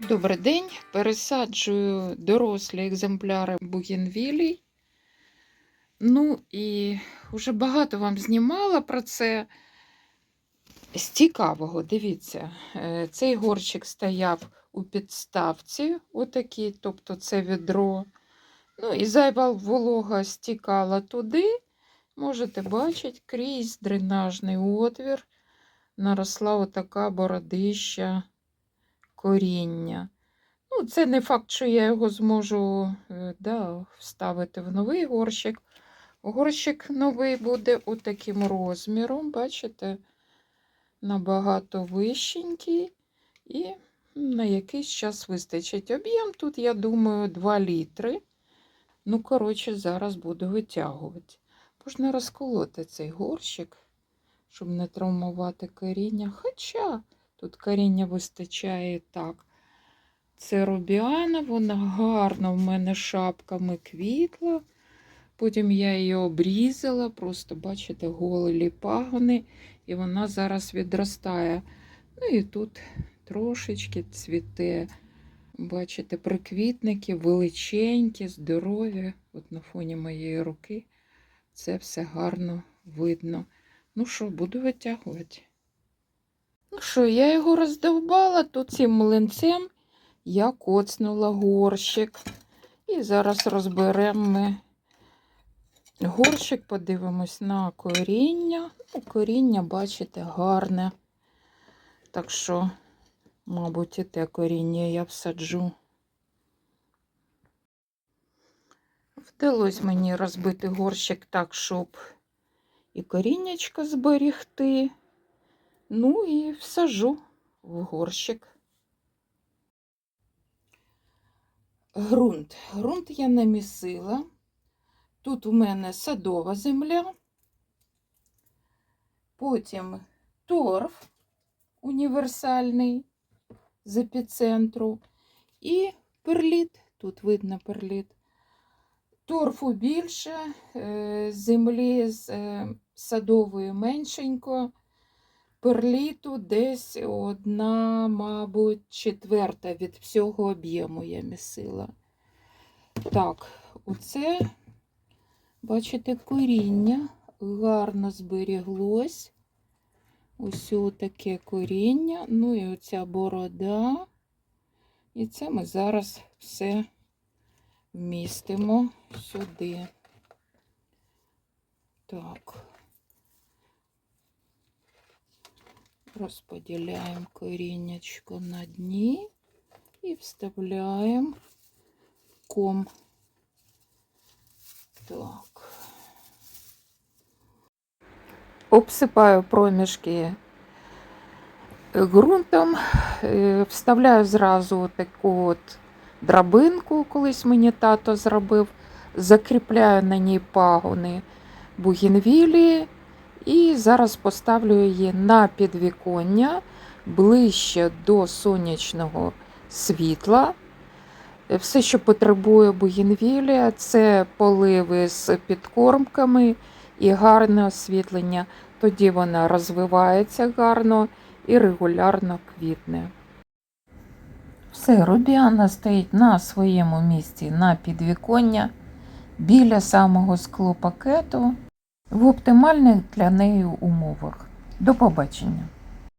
Добрий день. Пересаджую дорослі екземпляри бугенвілій. Ну і вже багато вам знімала про це. З цікавого, дивіться, е, цей горщик стояв у підставці, отакий, тобто це відро. Ну і зайва волога стікала туди. Можете бачити, крізь дренажний отвір наросла отака бородища коріння. Ну, це не факт, що я його зможу е, да, вставити в новий горщик. Горщик новий буде отаким розміром, бачите, набагато вищенький і на якийсь час вистачить. Об'єм тут, я думаю, 2 літри. Ну, коротше, зараз буду витягувати. Можна розколоти цей горщик, щоб не травмувати коріння. Хоча тут коріння вистачає так. Це рубіана, вона гарно в мене шапками квітла. Потім я її обрізала, просто, бачите, голі пагони, і вона зараз відростає. Ну і тут трошечки цвіте. Бачите, приквітники величенькі, здорові. От на фоні моєї руки це все гарно видно. Ну що, буду витягувати. Ну що, я його роздовбала, тут цим млинцем я коцнула горщик. І зараз розберемо ми горщик, подивимось на коріння. Ну, коріння, бачите, гарне. Так що, мабуть, і те коріння я всаджу. Вдалося мені розбити горщик так, щоб і коріннячко зберігти. Ну і всажу в горщик. Грунт. Грунт я намісила. Тут у мене садова земля, потім торф універсальний з епіцентру і перліт. Тут видно перліт. Торфу більше, е, землі з е, садової меншенько, перліту десь одна, мабуть, четверта від всього об'єму я місила. Так, оце, бачите, коріння гарно зберіглось. Ось таке коріння, ну і оця борода. І це ми зараз все вмістимо сюди. Так. Розподіляємо коріннячко на дні і вставляємо ком. Так. Обсипаю проміжки ґрунтом, е, вставляю зразу таку от драбинку, колись мені тато зробив, закріпляю на ній пагони бугінвілії і зараз поставлю її на підвіконня ближче до сонячного світла. Все, що потребує бугінвілія, це поливи з підкормками і гарне освітлення. Тоді вона розвивається гарно і регулярно квітне. Все, рубіана стоїть на своєму місці на підвіконня біля самого склопакету в оптимальних для неї умовах. До побачення!